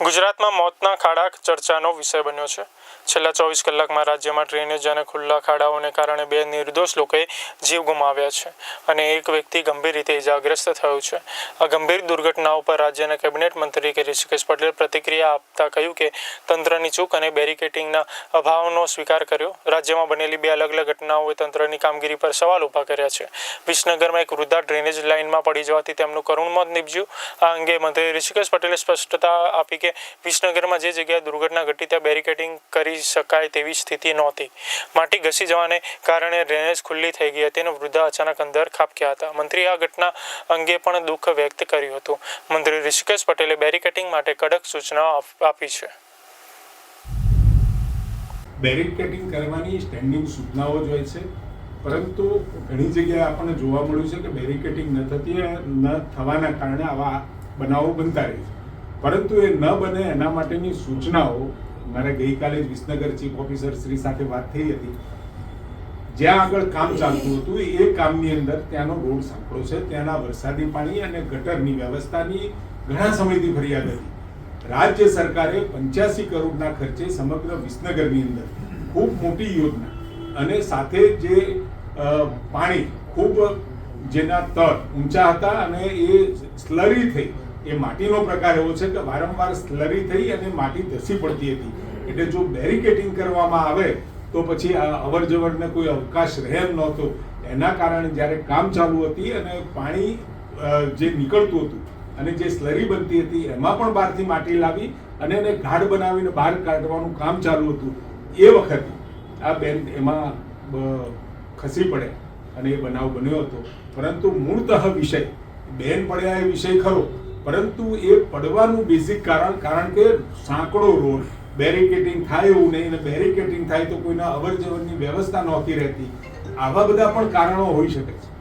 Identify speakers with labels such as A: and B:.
A: ગુજરાતમાં મોતના ખાડા ચર્ચાનો વિષય બન્યો છે. છેલ્લા ચોવીસ કલાકમાં રાજ્યમાં ડ્રેનેજ અને ખુલ્લા ખાડાઓને કારણે બે નિર્દોષ લોકોએ જીવ ગુમાવ્યા છે અને એક વ્યક્તિ ગંભીર રીતે ઇજાગ્રસ્ત થયો છે. આ ગંભીર દુર્ઘટનાઓ પર રાજ્યના કેબિનેટ મંત્રી કે ઋષિકેશ પટેલ પ્રતિક્રિયા આપતા કહ્યું કે, તંત્રની ચૂક અને બેરિકેટિંગના અભાવનો સ્વીકાર કર્યો. રાજ્યમાં બનેલી બે અલગ અલગ ઘટનાઓએ તંત્રની કામગીરી પર સવાલ ઊભા કર્યા છે. વિસનગરમાં એક વૃદ્ધા ડ્રેનેજ લાઇનમાં પડી જવાથી તેમનું કરુણ મોત નીપજ્યું. આ અંગે મંત્રી ઋષિકેશ પટેલે સ્પષ્ટતા આપી કે વિસનગરમાં જે જગ્યાએ દુર્ઘટના ઘટી ત્યાં બેરિકેડિંગ કરી શકાય તેવી સ્થિતિ નહોતી. માટી ઘસી જવાને કારણે ડ્રેનેજ ખુલ્લી થઈ ગઈ હતી અને વૃદ્ધા અચાનક અંદર ખાબક્યા હતા. મંત્રીએ આ ઘટના અંગે પણ દુઃખ વ્યક્ત કર્યું હતું. મંત્રી ઋષિકેશ પટેલે બેરિકેટિંગ માટે કડક સૂચનાઓ આપી છે.
B: બેરિકેટિંગ કરવાની સ્ટેન્ડિંગ સૂચનાઓ જ હોય છે. પરંતુ ઘણી જગ્યાએ આપણને જોવા મળ્યું છે કે બેરિકેટિંગ ન થતી, ન થવાના કારણે આવા બનાવો બનતા રહે છે. પરંતુ એ ન બને એના માટેની સૂચનાઓ મારે ગઈકાલે જ વિસનગર ચીફ ઓફિસર શ્રી સાથે વાત થઈ હતી. જ્યાં આગળ કામ ચાલતું હતું, એ કામની અંદર ત્યાંનો રોડ સાંકળો છે, ત્યાંના વરસાદી પાણી અને ગટરની વ્યવસ્થાની ઘણા સમયથી ફરિયાદ હતી. રાજ્ય સરકારે પંચ્યાસી કરોડના ખર્ચે સમગ્ર વિસનગરની અંદર ખૂબ મોટી યોજના અને સાથે જે પાણી ખૂબ, જેના તળ ઊંચા હતા અને એ સ્લરી થઈ એ માટીનો પ્રકાર એવો છે કે વારંવાર સ્લરી થઈ અને માટી ધસી પડતી હતી. એટલે જો બેરિકેટિંગ કરવામાં આવે, તો પછી આ અવર કોઈ અવકાશ રહે એમ નહોતો. એના કારણે જ્યારે કામ ચાલુ હતી અને પાણી જે નીકળતું હતું અને જે સ્લરી બનતી હતી, એમાં પણ બહારથી માટી લાવી અને એને ગાઢ બનાવીને બહાર કાઢવાનું કામ ચાલુ હતું. એ વખતે આ બેન એમાં ખસી પડે અને એ બનાવ બન્યો હતો. પરંતુ મૂળતઃ વિષય, બેન પડ્યા એ વિષય ખરો. પરંતુ એ પડવાનું બેઝિક કારણ કારણ કે સાંકડો રોડ બેરિકેટિંગ થાય એવું નહીં અને બેરિકેટિંગ થાય તો કોઈના અવર જવરની વ્યવસ્થા નહોતી રહેતી. આવા બધા પણ કારણો હોઈ શકે છે.